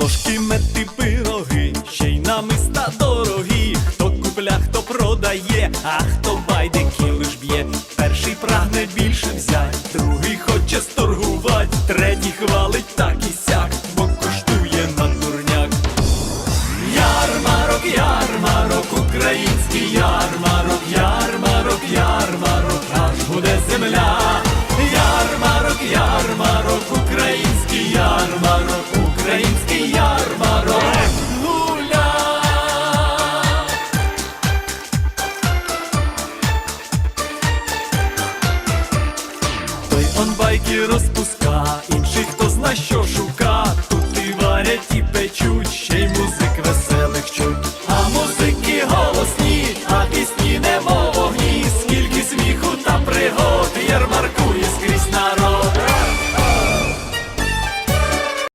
Ложки, мети, пироги, ще й намиста дорогі, хто купля, хто продає, а хто байдики лиш б'є перший прагне більше взять, другий хоче сторгувати, третій хвалить так і сяк, бо коштує на дурняк. Ярмарок, ярмарок, український ярмарок, ярмарок, ярмарок, аж буде земля. Ярмарок, ярмарок, які розпуска, інших хто зна що шука, тут і варять, і печуть, ще й музик веселих чуть.